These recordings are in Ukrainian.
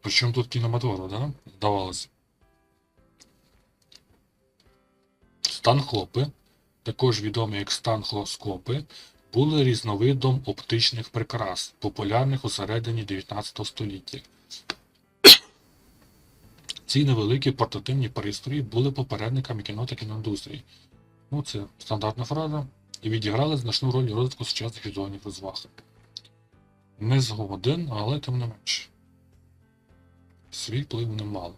Причому тут кінематограф, да? Здавалося. Станхлопи, також відомі як станхлоскопи, були різновидом оптичних прикрас, популярних у середині 19 століття. Ці невеликі портативні пристрої були попередниками кіно та кіноіндустрії. Ну, це стандартна фраза, і відіграли значну роль розвитку сучасних візуальних розваг. Не згоден, але тим не менше. Свій вплив не мали.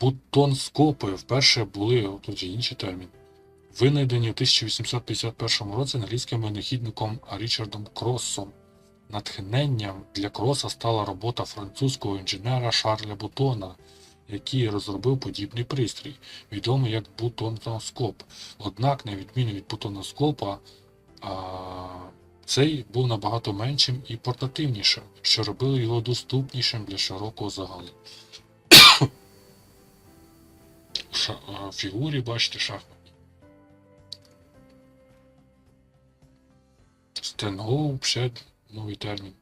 Бутонскопи вперше були, тут є інший термін, винайдені в 1851 році англійським винахідником Річардом Кроссом. Натхненням для Кроса стала робота французького інженера Шарля Бутона, який розробив подібний пристрій, відомий як бутоноскоп. Однак, на відміну від бутоноскопа, цей був набагато меншим і портативнішим, що робило його доступнішим для широкого загалу. В фігурі бачите шахмат. Стенгоуп, ще новий термін.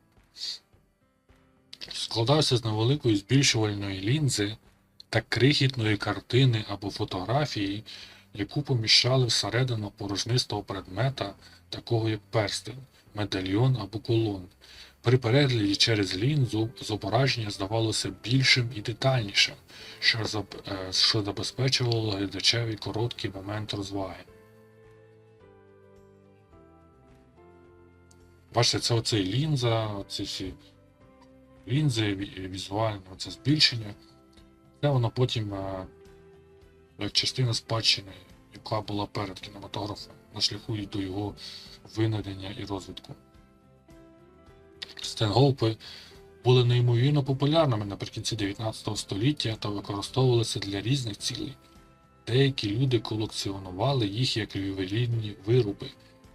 Складався з невеликої збільшувальної лінзи та крихітної картини або фотографії, яку поміщали всередину порожнистого предмета, такого як перстень, медальйон або колон. При перегляді через лінзу зображення здавалося більшим і детальнішим, що, е, забезпечувало глядачеві короткий момент розваги. Бачите, це оцей лінза, оці всі лінзи, ві- візуальне оце збільшення. Це воно потім е, як частина спадщини, яка була перед кінематографом на шляху і до його винайдення і розвитку. Стенгоупи були неймовірно популярними наприкінці 19 століття та використовувалися для різних цілей. Деякі люди колекціонували їх як ювелірні вироби,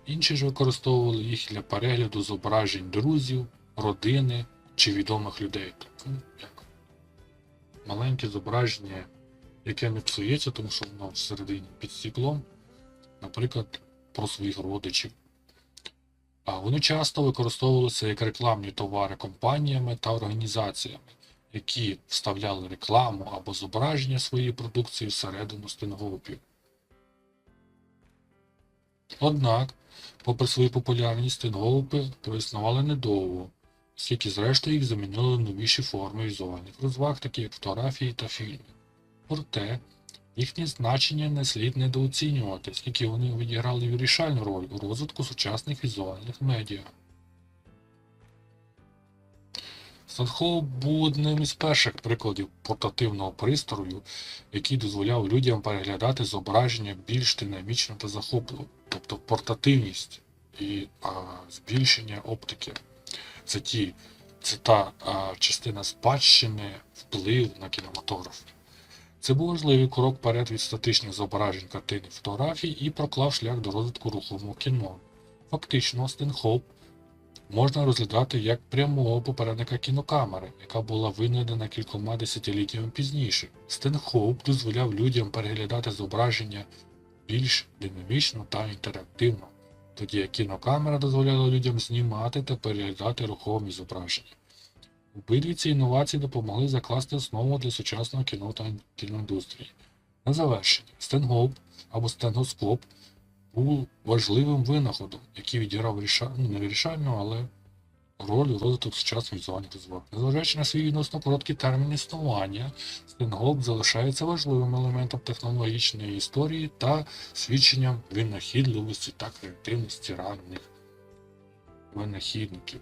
інші ж використовували їх для перегляду зображень друзів, родини чи відомих людей. Тобто, як маленьке зображення, яке не псується, тому що воно всередині під стеклом, наприклад, про своїх родичів. А вони часто використовувалися як рекламні товари компаніями та організаціями, які вставляли рекламу або зображення своєї продукції всередину стенгоупів. Однак, попри свою популярність, стенгоупи проіснували недовго, оскільки зрештою їх замінили новіші форми візуальних розваг, такі як фотографії та фільми. Проте, їхнє значення не слід недооцінювати, оскільки вони відіграли вирішальну роль у розвитку сучасних візуальних медіа. Станхоу був одним із перших прикладів портативного пристрою, який дозволяв людям переглядати зображення більш динамічно та захопливо, тобто портативність і а, збільшення оптики. Це, ті, це та а, частина спадщини, вплив на кінематограф. Це був важливий крок вперед від статичних зображень картин і фотографій і проклав шлях до розвитку рухомого кіно. Фактично, Стенхоп можна розглядати як прямого попередника кінокамери, яка була винайдена кількома десятиліттями пізніше. Стенхоп дозволяв людям переглядати зображення більш динамічно та інтерактивно, тоді як кінокамера дозволяла людям знімати та переглядати рухомі зображення. Обидві ці інновації допомогли закласти основу для сучасного кіно та кіноіндустрії. На завершення, стенгоп або стенгоскоп був важливим винаходом, який відіграв виріша... ну, не вирішальну, але роль у розвитку сучасних візуальних розваг. Незважаючи на свій відносно короткий термін існування, стенгоп залишається важливим елементом технологічної історії та свідченням винахідливості та креативності ранних винахідників.